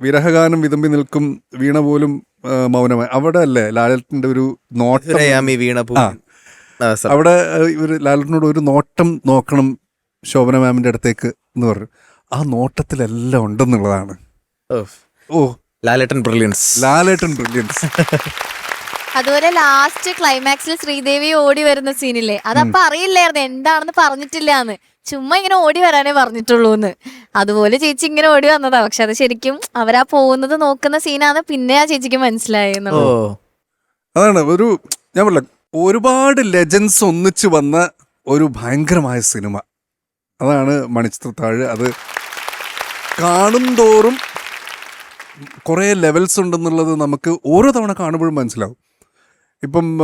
വിരഹഗാനം വിതമ്പി നിൽക്കും വീണ പോലും മൗനമായി. അവിടെ അല്ലേ ലാലേട്ടന്റെ ഒരു നോട്ടം? വീണ. അവിടെ ഇവർ ലാലേട്ടനോട് ഒരു നോട്ടം നോക്കണം ശോഭന മാമിന്റെ അടുത്തേക്ക് എന്ന് പറഞ്ഞു. ആ നോട്ടത്തിലെല്ലാം ഉണ്ടെന്നുള്ളതാണ്. ഓ. ലാലേട്ടൻ ബ്രില്യൻസ് ലാലേട്ടൻ ബ്രില്യൻസ് അതുപോലെ ലാസ്റ്റ് ക്ലൈമാക്സിൽ ശ്രീദേവി ഓടി വരുന്ന സീനില്ലേ അതപ്പൊ അറിയില്ലായിരുന്നു. എന്താണെന്ന് പറഞ്ഞിട്ടില്ല എന്ന് ചുമ്മാ ഇങ്ങനെ ഓടി വരാനേ പറഞ്ഞിട്ടുള്ളൂ എന്ന് അതുപോലെ ചേച്ചി ഇങ്ങനെ ഓടി വന്നതാ. പക്ഷെ അത് ശരിക്കും അവരാ പോകുന്നത് നോക്കുന്ന സീനാണ് പിന്നെ ആ ചേച്ചിക്ക് ഓ. അതാണ് ഒരു ഞാൻ പറഞ്ഞ ഒരുപാട് ലെജൻസ് ഒന്നിച്ചു വന്ന ഒരു ഭയങ്കരമായ സിനിമ. അതാണ് മണിച്ചിത്രത്താഴ്. അത് കാണും തോറും കുറേ ലെവൽസ് ഉണ്ടെന്നുള്ളത് നമുക്ക് ഓരോ തവണ കാണുമ്പോഴും മനസ്സിലാവും. ഇപ്പം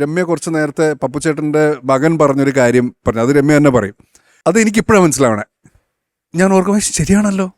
രമ്യ കുറച്ച് നേരത്തെ പപ്പുച്ചേട്ടന്റെ മകൻ പറഞ്ഞൊരു കാര്യം പറഞ്ഞു. അത് രമ്യ തന്നെ പറയും. അത് എനിക്കിപ്പോഴാണ് മനസ്സിലാവണേ. ഞാൻ ഓർക്കും ശരിയാണല്ലോ.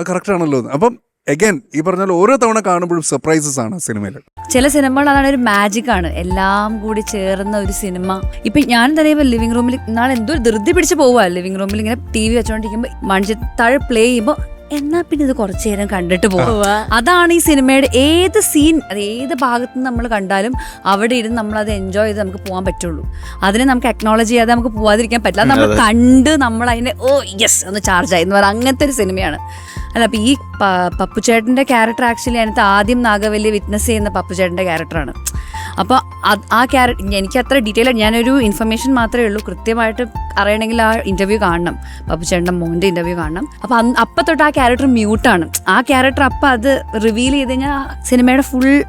അത് കറക്റ്റ് ആണല്ലോ എന്ന്." അപ്പം എഗൈൻ ഈ പറഞ്ഞ ഓരോ തവണ കാണുമ്പോഴും സർപ്രൈസസ് ആണ് സിനിമയിൽ ചില സിനിമകൾ അതാണ് ഒരു മാജിക് ആണ്. എല്ലാം കൂടി ചേർന്ന ഒരു സിനിമ ഇപ്പൊ ഞാൻ തന്നെ ലിവിംഗ് റൂമിൽ നാളെ എന്തോ ധൃതി പിടിച്ച് പോവാ ലിവിംഗ് റൂമിൽ ഇങ്ങനെ ടി വി വെച്ചോണ്ടിരിക്കുമ്പോ താഴെ പ്ലേ ചെയ്യുമ്പോ എന്നാ പിന്നെ ഇത് കുറച്ചു നേരം കണ്ടിട്ട് പോവാ. അതാണ് ഈ സിനിമയുടെ ഏത് സീൻ അത് ഏത് ഭാഗത്ത് നമ്മൾ കണ്ടാലും അവിടെ ഇരുന്ന് നമ്മൾ അത് എൻജോയ് ചെയ്ത് നമുക്ക് പോകാൻ പറ്റുള്ളൂ. അതിനെ നമുക്ക് അക്നോളജ് ചെയ്യാതെ നമുക്ക് പോവാതിരിക്കാൻ പറ്റില്ല. അത് നമ്മൾ കണ്ട് നമ്മൾ അതിനെ ഓ യെസ് ഒന്ന് ചാർജ് ആയി എന്ന് പറയാം. അങ്ങനത്തെ ഒരു സിനിമയാണ്. അല്ല അപ്പൊ ഈ പപ്പുചേട്ടന്റെ ക്യാരക്ടർ ആക്ച്വലി അതിനകത്ത് ആദ്യം നാഗവല്ലി വിറ്റ്നസ് ചെയ്യുന്ന പപ്പുചേട്ടന്റെ ക്യാരക്ടറാണ് അപ്പോൾ ആ ക്യാരക്ടർ എനിക്ക് അത്ര ഡീറ്റെയിൽ ഞാനൊരു ഇൻഫർമേഷൻ മാത്രമേ ഉള്ളൂ. കൃത്യമായിട്ട് അറിയണമെങ്കിൽ ആ ഇന്റർവ്യൂ കാണണം. പപ്പുചേട്ടന്റെ മോന്റെ ഇന്റർവ്യൂ കാണണം. അപ്പം അപ്പത്തൊട്ട് അപ്പം തൊട്ട് ആ ക്യാരക്ടർ മ്യൂട്ടാണ് ആ ക്യാരക്ടർ അപ്പം അത് റിവീൽ ചെയ്ത് കഴിഞ്ഞാൽ സിനിമയുടെ ഫുൾ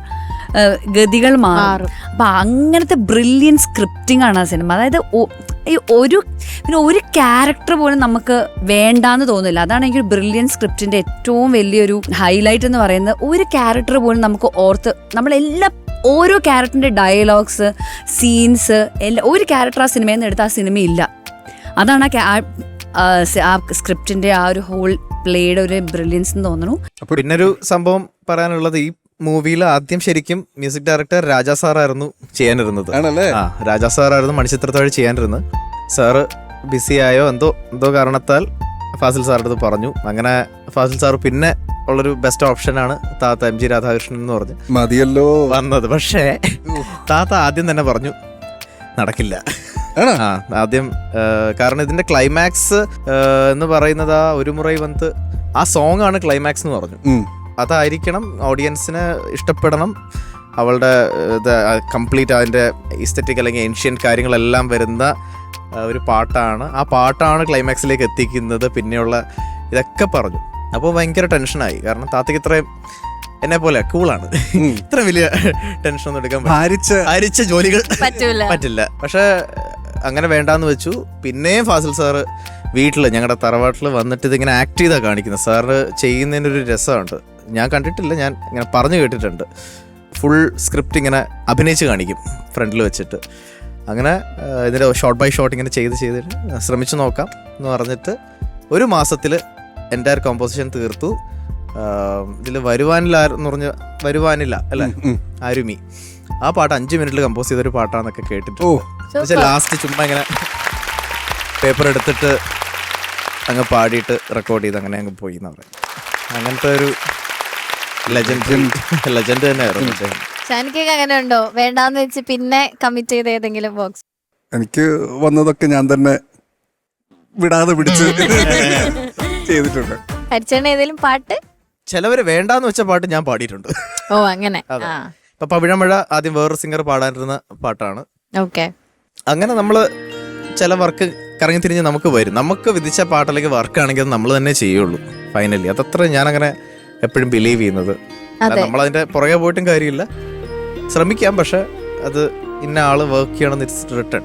ഗതികൾ മാറും. അപ്പൊ അങ്ങനത്തെ ബ്രില്യൻ സ്ക്രിപ്റ്റിംഗ് ആണ് ആ സിനിമ അതായത് ഈ ഒരു പിന്നെ ഒരു ക്യാരക്ടർ പോലും നമുക്ക് വേണ്ടാന്ന് തോന്നില്ല അതാണ് എനിക്ക് ബ്രില്യൻ സ്ക്രിപ്റ്റിന്റെ ഏറ്റവും വലിയൊരു ഹൈലൈറ്റ് എന്ന് പറയുന്നത്. ഒരു ക്യാരക്ടർ പോലും നമുക്ക് ഓർത്ത് നമ്മളെല്ലാ ഓരോ ക്യാരക്ടറിന്റെ ഡയലോഗ്സ് സീൻസ് എല്ലാ ഒരു ക്യാരക്ടർ ആ സിനിമയിൽ നിന്ന് എടുത്ത ആ സിനിമയില്ല അതാണ് ആ ആ, സ്ക്രിപ്റ്റിന്റെ ആ ഒരു ഹോൾ പ്ലേയുടെ ഒരു ബ്രില്യൻസ് എന്ന് തോന്നുന്നു. പിന്നൊരു സംഭവം പറയാനുള്ളത് ഈ മൂവിയിൽ ആദ്യം ശരിക്കും മ്യൂസിക് ഡയറക്ടർ രാജാ സാറായിരുന്നു ചെയ്യാനിരുന്നത്. ആണല്ലേ? ആ രാജാ സാറായിരുന്നു മണിച്ചിത്രത്തോടെ ചെയ്യാനിരുന്നത്. സാറ് ബിസി ആയോ എന്തോ എന്തോ കാരണത്താൽ ഫാസിൽ സാറിന്റെ അടുത്ത് പറഞ്ഞു. അങ്ങനെ ഫാസിൽ സാർ പിന്നെ ഉള്ളൊരു ബെസ്റ്റ് ഓപ്ഷനാണ് താത്ത എം ജി രാധാകൃഷ്ണൻ എന്ന് പറഞ്ഞു മതിയല്ലോ. വന്നത്. പക്ഷേ താത്ത ആദ്യം തന്നെ പറഞ്ഞു നടക്കില്ല? ആ ആദ്യം കാരണം ഇതിന്റെ ക്ലൈമാക്സ് എന്ന് പറയുന്നത് ആ ഒരു മുറൈ വന്ന് ആ സോങ് ആണ് ക്ലൈമാക്സ് എന്ന് പറഞ്ഞു. അതായിരിക്കണം ഓഡിയൻസിന് ഇഷ്ടപ്പെടണം. അവളുടെ ഇത് കംപ്ലീറ്റ് അതിന്റെ ഇസ്തറ്റിക് അല്ലെങ്കിൽ ഏൻഷ്യൻ കാര്യങ്ങളെല്ലാം വരുന്ന ഒരു പാട്ടാണ്. ആ പാട്ടാണ് ക്ലൈമാക്സിലേക്ക് എത്തിക്കുന്നത്. പിന്നെയുള്ള ഇതൊക്കെ പറഞ്ഞു. അപ്പോൾ ഭയങ്കര ടെൻഷനായി. കാരണം താത്തയ്ക്ക് ഇത്രയും എന്നെ പോലെ കൂളാണ് ഇത്ര വലിയ ടെൻഷൻ ഒന്നും എടുക്കാൻ. ഭാരിച്ച അരിച്ച ജോലികൾ പറ്റൂല. പറ്റില്ല. പക്ഷെ അങ്ങനെ വേണ്ടാന്ന് വെച്ചു. പിന്നെയും ഫാസിൽ സാറ് വീട്ടിൽ ഞങ്ങളുടെ തറവാട്ടിൽ വന്നിട്ട് ഇതിങ്ങനെ ആക്ട് ചെയ്താ കാണിക്കുന്നത്. സാറ് ചെയ്യുന്നതിനൊരു രസമുണ്ട്. ഞാൻ കണ്ടിട്ടില്ല ഞാൻ ഇങ്ങനെ പറഞ്ഞു കേട്ടിട്ടുണ്ട്. ഫുൾ സ്ക്രിപ്റ്റ് ഇങ്ങനെ അഭിനയിച്ച് കാണിക്കും ഫ്രണ്ടിൽ വെച്ചിട്ട്. അങ്ങനെ ഇതിന്റെ ഷോർട്ട് ബൈ ഷോട്ട് ഇങ്ങനെ ചെയ്ത് ചെയ്തിട്ട് ശ്രമിച്ചു നോക്കാം എന്ന് പറഞ്ഞിട്ട് ഒരു മാസത്തിൽ എന്റെ കോമ്പോസിഷൻ തീർത്തു. ഇതിൽ വരുവാനില്ല എന്ന് പറഞ്ഞ് വരുവാനില്ല അല്ലേ. ആരുമി. ആ പാട്ട് അഞ്ച് മിനിറ്റിൽ കമ്പോസ് ചെയ്തൊരു പാട്ടാന്നൊക്കെ കേട്ടിട്ട് പക്ഷെ ലാസ്റ്റ് ചുമ്മാ ഇങ്ങനെ പേപ്പർ എടുത്തിട്ട് അങ്ങ് പാടിയിട്ട് റെക്കോർഡ് ചെയ്ത് അങ്ങനെ അങ്ങ് പോയി എന്നാ പറയും അങ്ങനത്തെ ഒരു ലെജൻഡ് ലെജൻഡ് തന്നെയായിരുന്നു. ഷാനിക്കൊക്കെ അങ്ങനെ ഉണ്ടോ? വേണ്ടാന്ന് വെച്ച് പിന്നെ കമ്മിറ്റ് ചെയ്ത ഏതെങ്കിലും ബോക്സ് എനിക്ക് വന്നതൊക്കെ ഞാൻ തന്നെ വിടാതെ പിടിച്ച് ചെയ്തിട്ടുണ്ട്. ഹരിച്ചേണ ഏതെങ്കിലും പാട്ട്? ചിലവര് വേണ്ടാന്ന് വെച്ച പാട്ട് ഞാൻ പാടിയിട്ടുണ്ട്. ഓ അങ്ങനെ. ഇപ്പൊ പവിഴമഴ ആദ്യം വേറൊരു സിംഗർ പാടാനിരുന്ന പാട്ടാണ്. ഓക്കെ അങ്ങനെ നമ്മൾ ചില വർക്ക് കറങ്ങി തിരിഞ്ഞ് നമുക്ക് വരും. നമുക്ക് വിധിച്ച പാട്ടിലേക്ക് വർക്കാണെങ്കിൽ നമ്മൾ തന്നെ ചെയ്യുള്ളൂ. ഫൈനലി അതത്ര ഞാനങ്ങനെ എപ്പോഴും ബിലീവ് ചെയ്യുന്നത്. നമ്മൾ നമ്മളതിന്റെ പുറകെ പോയിട്ടും കാര്യമില്ല. ശ്രമിക്കാം പക്ഷെ അത് ഇന്ന ആൾ വർക്ക് ചെയ്യണം റിട്ടേൺ